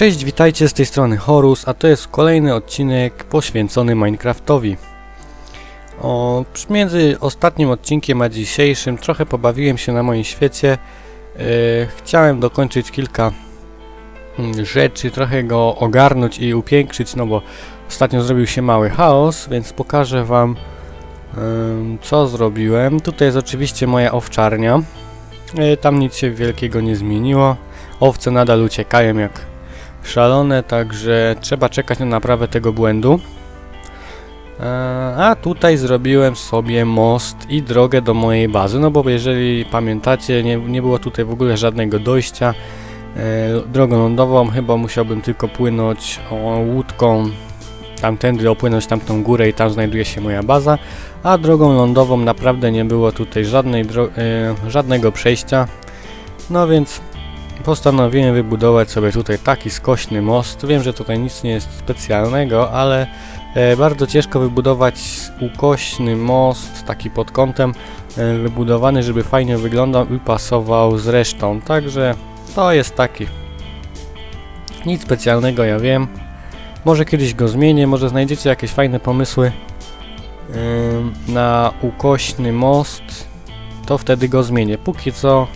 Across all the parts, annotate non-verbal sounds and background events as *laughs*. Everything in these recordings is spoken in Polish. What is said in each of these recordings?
Cześć, witajcie z tej strony Horus, a to jest kolejny odcinek poświęcony Minecraftowi. O, między ostatnim odcinkiem a dzisiejszym trochę pobawiłem się na moim świecie. E, chciałem dokończyć kilka mm, rzeczy, trochę go ogarnąć i upiększyć, no bo ostatnio zrobił się mały chaos, więc pokażę wam em, co zrobiłem. Tutaj jest oczywiście moja owczarnia. E, tam nic się wielkiego nie zmieniło. Owce nadal uciekają jak szalone, także trzeba czekać na naprawę tego błędu. E, A tutaj zrobiłem sobie most i drogę do mojej bazy, no bo jeżeli pamiętacie, nie, nie było tutaj w ogóle żadnego dojścia. E, Drogą lądową chyba musiałbym tylko płynąć łódką tamtędy, opłynąć tamtą górę i tam znajduje się moja baza. A drogą lądową naprawdę nie było tutaj żadnej e, żadnego przejścia. No więc postanowiłem wybudować sobie tutaj taki skośny most. Wiem, że tutaj nic nie jest specjalnego, ale e, bardzo ciężko wybudować ukośny most, taki pod kątem e, wybudowany, żeby fajnie wyglądał i pasował z resztą. Także to jest taki. Nic specjalnego, ja wiem. Może kiedyś go zmienię, może znajdziecie jakieś fajne pomysły ym, na ukośny most, to wtedy go zmienię. Póki co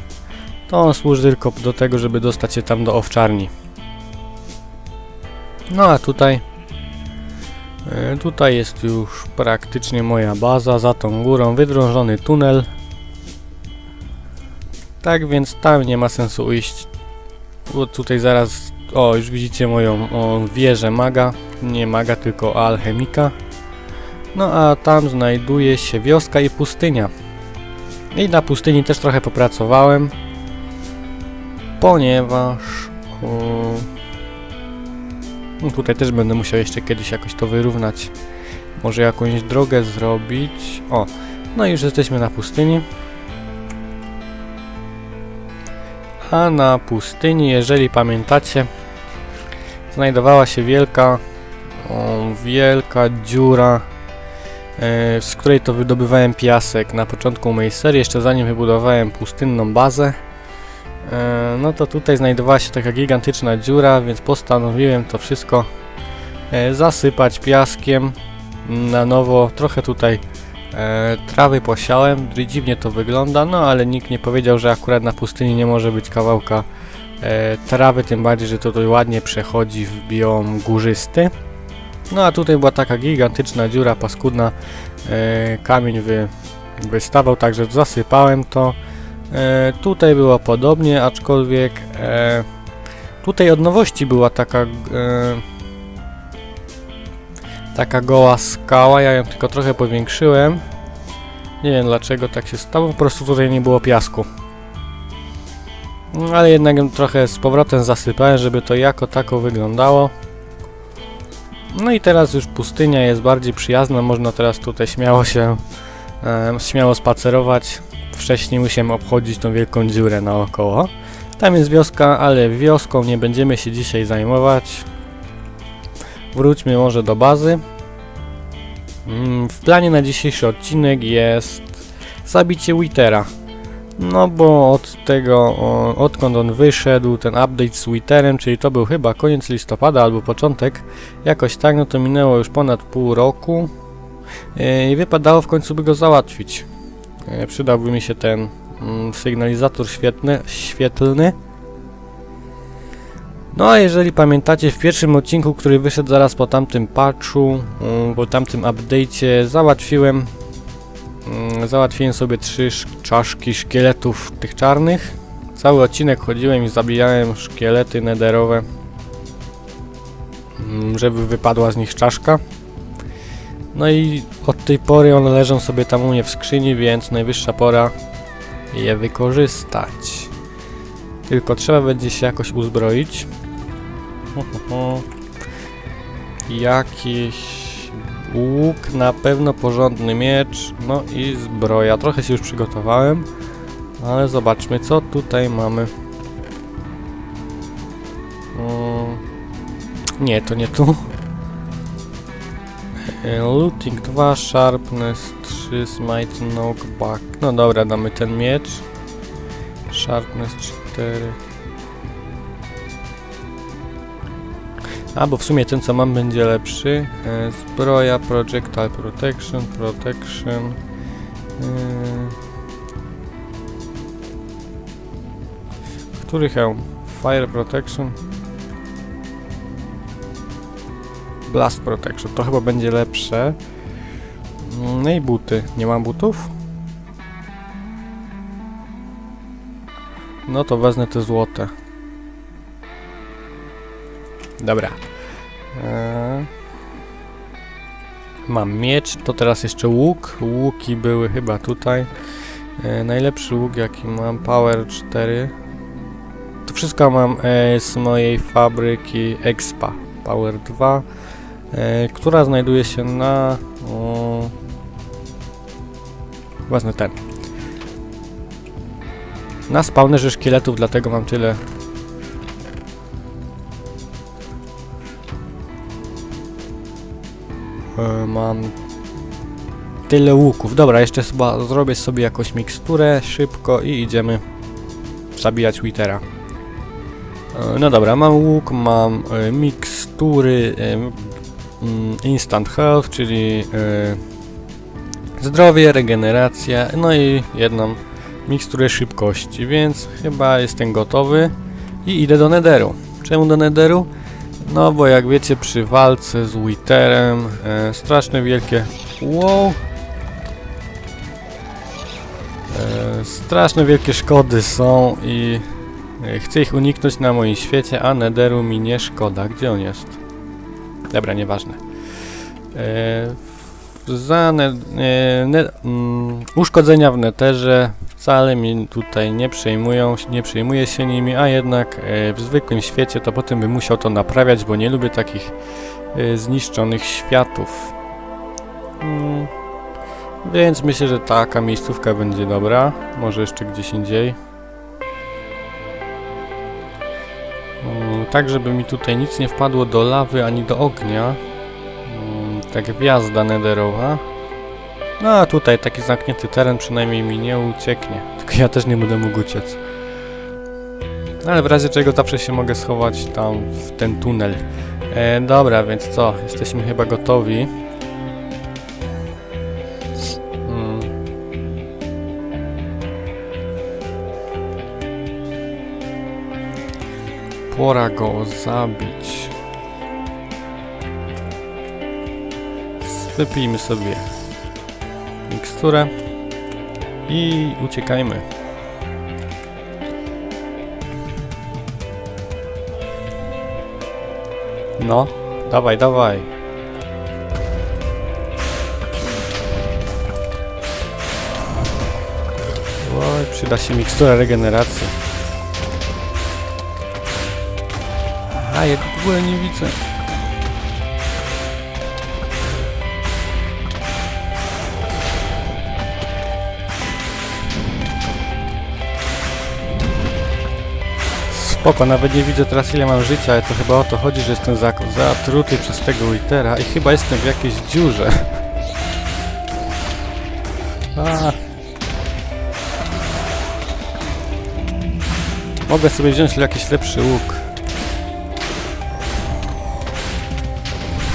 to on służy tylko do tego, żeby dostać się tam do owczarni. No a tutaj e, tutaj jest już praktycznie moja baza, za tą górą wydrążony tunel. Tak więc tam nie ma sensu iść. Bo tutaj zaraz, o już widzicie moją o, wieżę maga, nie maga tylko alchemika. No a tam znajduje się wioska i pustynia. I na pustyni też trochę popracowałem ponieważ no tutaj też będę musiał jeszcze kiedyś jakoś to wyrównać. Może jakąś drogę zrobić. O, no i już jesteśmy na pustyni. A na pustyni, jeżeli pamiętacie, znajdowała się wielka, o, wielka dziura, e, z której to wydobywałem piasek na początku mojej serii, jeszcze zanim wybudowałem pustynną bazę. E, no to tutaj znajdowała się taka gigantyczna dziura, więc postanowiłem to wszystko e, zasypać piaskiem na nowo. Trochę tutaj e, trawy posiałem, dziwnie to wygląda, no ale nikt nie powiedział, że akurat na pustyni nie może być kawałka trawy, tym bardziej, że to tutaj ładnie przechodzi w biom górzysty. No a tutaj była taka gigantyczna dziura, paskudna, kamień wy, wystawał, także zasypałem to. E, tutaj było podobnie, aczkolwiek e, tutaj od nowości była taka e, taka goła skała, ja ją tylko trochę powiększyłem. Nie wiem dlaczego tak się stało, po prostu tutaj nie było piasku. No, ale jednak ją trochę z powrotem zasypałem, żeby to jako tako wyglądało. No i teraz już pustynia jest bardziej przyjazna, można teraz tutaj śmiało się, e, śmiało spacerować wcześniej musiałem obchodzić tą wielką dziurę naokoło. Tam jest wioska, ale wioską nie będziemy się dzisiaj zajmować. Wróćmy może do bazy. Mm, W planie na dzisiejszy odcinek jest zabicie Witera. No bo od tego, odkąd on wyszedł, ten update z Witherem, czyli to był chyba koniec listopada albo początek, jakoś tak, no to minęło już ponad pół roku yy, i wypadało w końcu by go załatwić. E, Przydałby mi się ten mm, sygnalizator świetny, świetlny. No a jeżeli pamiętacie w pierwszym odcinku, który wyszedł zaraz po tamtym patchu, mm, po tamtym update'cie, załatwiłem mm, załatwiłem sobie trzy sz- czaszki szkieletów tych czarnych. Cały odcinek chodziłem i zabijałem szkielety nederowe, żeby wypadła z nich czaszka. No i od tej pory one leżą sobie tam u mnie w skrzyni, więc najwyższa pora je wykorzystać. Tylko trzeba będzie się jakoś uzbroić. *laughs* Jakiś łuk, na pewno porządny miecz, no i zbroja. Trochę się już przygotowałem, ale zobaczmy co tutaj mamy. Mm. Nie, to nie tu. E, Looting 2, Sharpness 3, Smite, Knockback. No dobra, damy ten miecz. Sharpness 4. A, bo w sumie ten co mam będzie lepszy. E, zbroja, projectile protection, protection. E, który hełm? Fire protection. Blast protection, to chyba będzie lepsze. No i buty. Nie mam butów? No to wezmę te złote. Dobra. Eee. Mam miecz, to teraz jeszcze łuk. Łuki były chyba tutaj. E, najlepszy łuk jaki mam, Power 4. To wszystko mam e, z mojej fabryki Expa Power 2, e, która znajduje się na... O, wezmę ten. Na spawnerze szkieletów, dlatego mam tyle E, mam tyle łuków. Dobra, jeszcze chyba zrobię sobie jakąś miksturę szybko i idziemy zabijać Wittera. E, No dobra, mam łuk, mam e, mikstury e, Instant Health, czyli e, zdrowie, regeneracja, no i jedną miksturę szybkości, więc chyba jestem gotowy i idę do Netheru. Czemu do Netheru? No bo jak wiecie przy walce z Witherem e, straszne wielkie wow e, straszne wielkie szkody są i e, chcę ich uniknąć na moim świecie, a Netheru mi nie szkoda. Gdzie on jest? Dobra, nieważne. E, za ne, e, ne, mm, uszkodzenia w Netherze wcale mi tutaj nie przejmują, nie przejmuję się nimi, a jednak e, w zwykłym świecie to potem bym musiał to naprawiać, bo nie lubię takich e, zniszczonych światów. Mm, więc myślę, że taka miejscówka będzie dobra. Może jeszcze gdzieś indziej. Tak, żeby mi tutaj nic nie wpadło do lawy ani do ognia. Mm, Ta gwiazda nederowa. No a tutaj taki zamknięty teren przynajmniej mi nie ucieknie. *laughs* Tylko ja też nie będę mógł uciec. No, Ale w razie czego zawsze się mogę schować tam w ten tunel. E, dobra, więc co? Jesteśmy chyba gotowi. Pora go zabić. Wypijmy sobie miksturę i uciekajmy. No, dawaj, dawaj. Oj, przyda się mikstura regeneracji. A, ja go w ogóle nie widzę. Spoko, nawet nie widzę teraz ile mam życia, ale to chyba o to chodzi, że jestem za, zatruty przez tego Wittera i chyba jestem w jakiejś dziurze. *laughs* A. Mogę sobie wziąć jakiś lepszy łuk.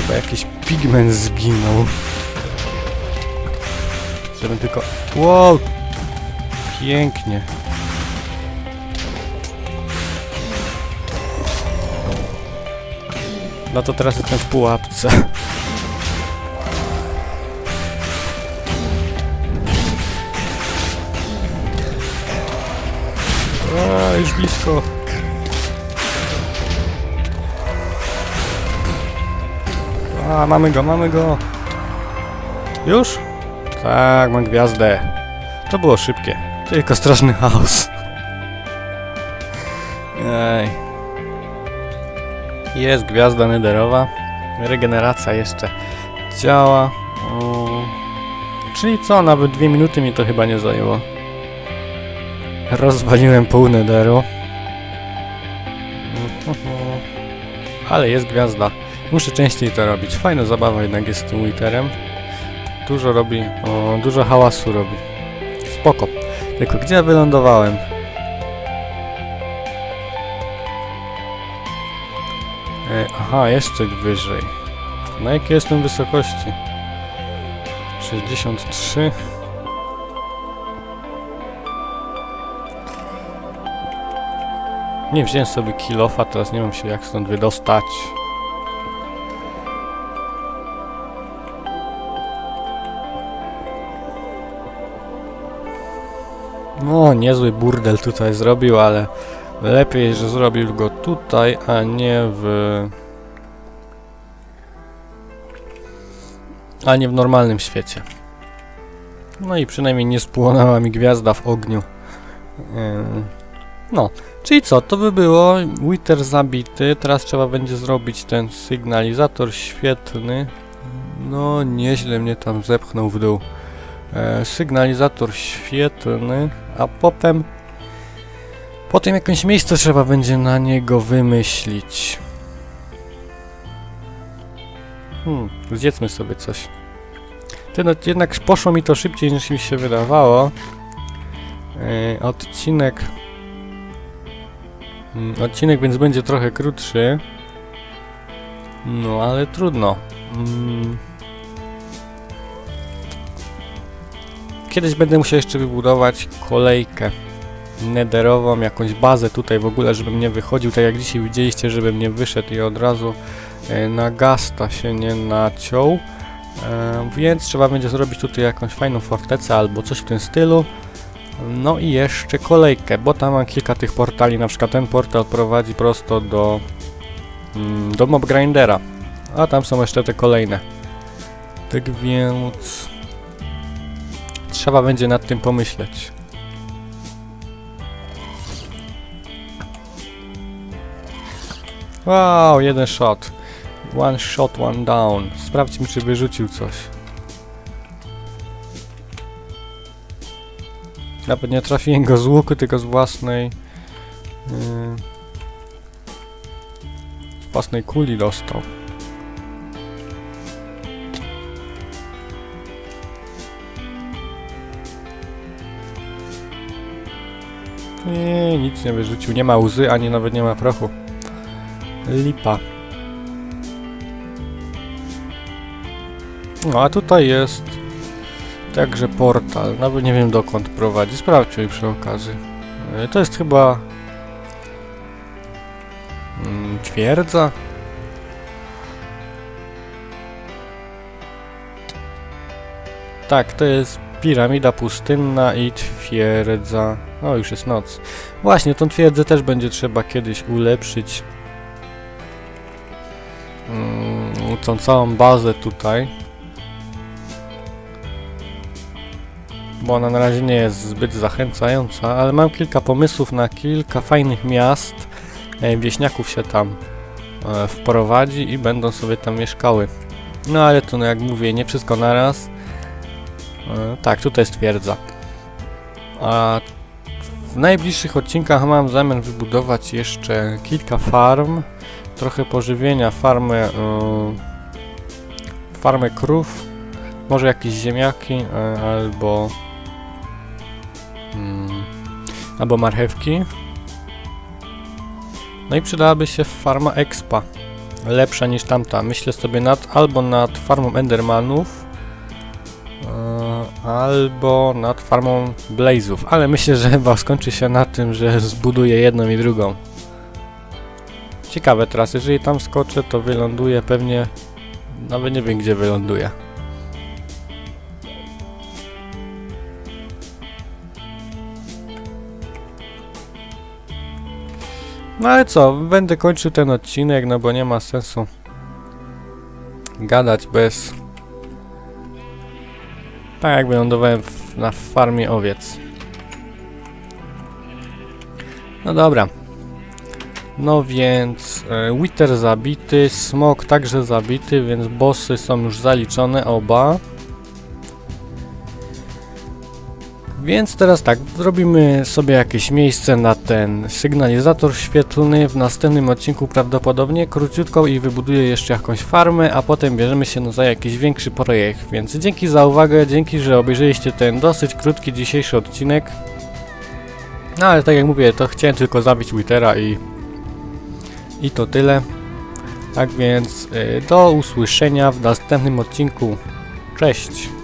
Chyba jakiś pigment zginął. Żebym tylko... Wow! Pięknie. No to teraz jestem w pułapce. Już blisko. A, mamy go, mamy go. Już? Tak, mam gwiazdę. To było szybkie. Tylko straszny chaos. Ej. Jest gwiazda nederowa. Regeneracja jeszcze działa. Mm. Czyli co, nawet dwie minuty mi to chyba nie zajęło. Rozwaliłem pół nederu. Ale jest gwiazda. Muszę częściej to robić. Fajna zabawa jednak jest z tym Witherem. Dużo robi, o, dużo hałasu robi. Spoko. Tylko gdzie ja wylądowałem? E, aha, jeszcze wyżej. Na jakiej jestem wysokości? 63. Nie wziąłem sobie kilofa, teraz nie wiem się jak stąd wydostać. No, niezły burdel tutaj zrobił, ale lepiej, że zrobił go tutaj, a nie w... A nie w normalnym świecie. No i przynajmniej nie spłonęła mi gwiazda w ogniu. Ym, No, czyli co, to by było. Wither zabity, teraz trzeba będzie zrobić ten sygnalizator świetny. No, nieźle mnie tam zepchnął w dół. E, sygnalizator świetny, a potem... Potem jakieś miejsce trzeba będzie na niego wymyślić. Hmm, zjedzmy sobie coś. Ty, no, jednak poszło mi to szybciej niż mi się wydawało. E, odcinek... Mm, odcinek więc będzie trochę krótszy. No, ale trudno. Mm. Kiedyś będę musiał jeszcze wybudować kolejkę nederową, jakąś bazę tutaj w ogóle, żebym nie wychodził, tak jak dzisiaj widzieliście, żebym nie wyszedł i od razu e, na gasta się nie naciął. E, więc trzeba będzie zrobić tutaj jakąś fajną fortecę albo coś w tym stylu. No i jeszcze kolejkę, bo tam mam kilka tych portali, na przykład ten portal prowadzi prosto do, mm, do Mob Grindera, a tam są jeszcze te kolejne. Tak więc trzeba będzie nad tym pomyśleć. Wow, jeden shot. One shot, one down. Sprawdźmy, czy wyrzucił coś. Nawet nie trafiłem go z łuku, tylko z własnej... Yy, z własnej kuli dostał. Nie, nic nie wyrzucił. Nie ma łzy, ani nawet nie ma prochu. Lipa. No a tutaj jest także portal. Nawet nie wiem dokąd prowadzi. Sprawdźmy przy okazji. E, To jest chyba... Mm, twierdza? Tak, to jest piramida pustynna i twierdza. O, już jest noc. Właśnie, tą twierdzę też będzie trzeba kiedyś ulepszyć. Mm, tą całą bazę tutaj. Bo ona na razie nie jest zbyt zachęcająca, ale mam kilka pomysłów na kilka fajnych miast. E, wieśniaków się tam e, wprowadzi i będą sobie tam mieszkały. No ale to no jak mówię, nie wszystko naraz. E, tak, tutaj stwierdza. A w najbliższych odcinkach mam zamiar wybudować jeszcze kilka farm, trochę pożywienia, farmę, e, farmę krów, może jakieś ziemniaki e, albo mm, albo marchewki. No i przydałaby się farma expa, lepsza niż tamta. Myślę sobie nad albo nad farmą endermanów, albo nad farmą blazów, ale myślę, że chyba skończy się na tym, że zbuduję jedną i drugą. Ciekawe teraz, jeżeli tam skoczę, to wyląduję pewnie, nawet nie wiem gdzie wyląduję. No ale co, będę kończył ten odcinek, no bo nie ma sensu gadać bez... Tak jak wylądowałem w, na farmie owiec. No dobra. No więc e, Wither zabity, Smok także zabity, więc bossy są już zaliczone oba. Więc teraz tak, zrobimy sobie jakieś miejsce na ten sygnalizator świetlny. W następnym odcinku prawdopodobnie króciutko i wybuduję jeszcze jakąś farmę, a potem bierzemy się no za jakiś większy projekt. Więc dzięki za uwagę, dzięki, że obejrzeliście ten dosyć krótki dzisiejszy odcinek. No ale tak jak mówię, to chciałem tylko zabić Wittera i... I to tyle. Tak więc y, do usłyszenia w następnym odcinku. Cześć!